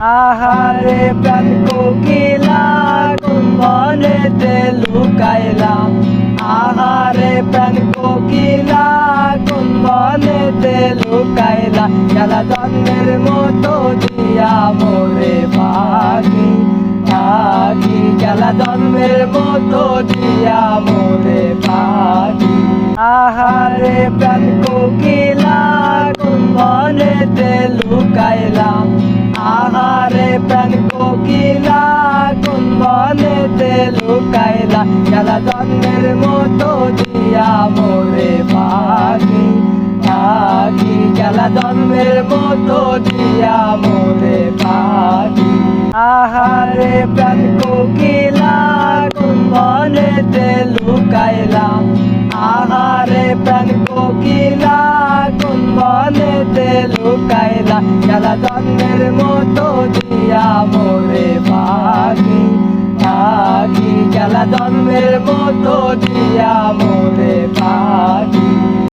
আহারে প্রাণ কোকিলা কোন বনেতে লুকাইলাম আহারে প্রাণ কোকিলা কোন বনেতে লুকাইলা। খেলা জন্মের মতো দিয়া মোরে পাখি পাখি খেলা জন্মের মতো দিয়া মোরে পাখি আহারে প্রাণ কোকিলা কোন বনেতে লুকাইলাম আহারে প্রাণ কোকিলা, কোন বনেতে লুকাইলা? খেলা জন্মের মতো দিয়া মোরে পাখি পাখি খেলা জন্মের মতো দিয়া মোরে পাখি আহারে প্রাণ কোকিলা, কোন বনেতে লুকাইলাম কোন লুকাইলা খেলা জন্মের মতো দিয়া মোরে পাখি পাখি খেলা জন্মের মতো দিয়া মোরে